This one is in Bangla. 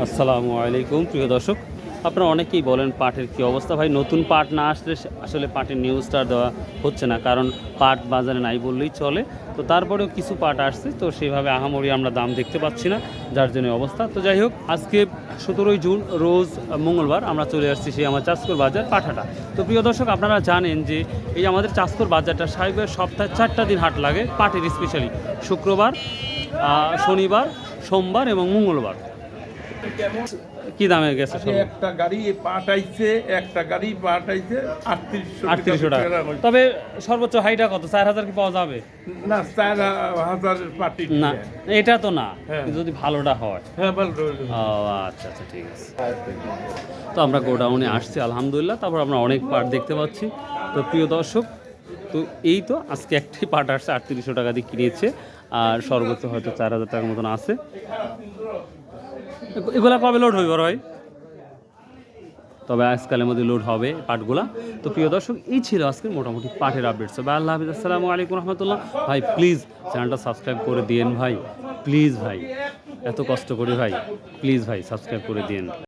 আসসালামু আলাইকুম, প্রিয় দর্শক। আপনারা অনেকেই বলেন পাটের কি অবস্থা। ভাই, নতুন পাট না আসলে আসলে পাটের নিউজটা দেওয়া হচ্ছে না, কারণ পাট বাজারে নাই বললেই চলে। তো তারপরেও কিছু পাট আসছে, তো সেইভাবে আহামরি আমরা দাম দেখতে পাচ্ছি না, যার জন্য অবস্থা। তো যাই হোক, আজকে সতেরোই জুন, রোজ মঙ্গলবার আমরা চলে আসছি সেই আমার চাষকর বাজার পাঠাটা। তো প্রিয় দর্শক, আপনারা জানেন যে এই আমাদের চাষকর বাজারটা সাহেবের সপ্তাহে চারটা দিন হাট লাগে, পাটের স্পেশালি শুক্রবার শনিবার, সোমবার এবং মঙ্গলবার। কি দামে গেছে আজকে একটা গাড়ি পাঠাইছে একটা গাড়ি পাঠাইছে আটত্রিশশো আটত্রিশশো টাকা। তবে সর্বোচ্চ হাইটা কত? চার হাজার কি পাওয়া যাবে? না চার হাজার পার্টি না এটা তো না হ্যাঁ। যদি ভালোটা হয়। হ্যাঁ। ও আচ্ছা আচ্ছা ঠিক আছে। তো আমরা গোডাউনে আসছি আলহামদুলিল্লাহ। তারপর আমরা অনেক পার্ট দেখতে পাচ্ছি। তো প্রিয় দর্শক তো এই তো আজকে একটি পার্ট আসছে আটত্রিশশো টাকা দিয়ে কিনেছে। আর সর্বোচ্চ হয়তো চার হাজার টাকার মতন আছে। এগুলা কবে লোড হইব ভাই? তবে আজকালের মধ্যে লোড হবে পাঠগুলা তো প্রিয় দর্শক, এই ছিল আজকে মোটামুটি পাঠের আপডেট সবাই আল্লাহ হাফিজ, আসসালামু আলাইকুম রহমতুল্লাহ। ভাই প্লিজ চ্যানেলটা সাবস্ক্রাইব করে দিয়েন ভাই। প্লিজ ভাই, এত কষ্ট করে ভাই প্লিজ ভাই সাবস্ক্রাইব করে দিয়েন।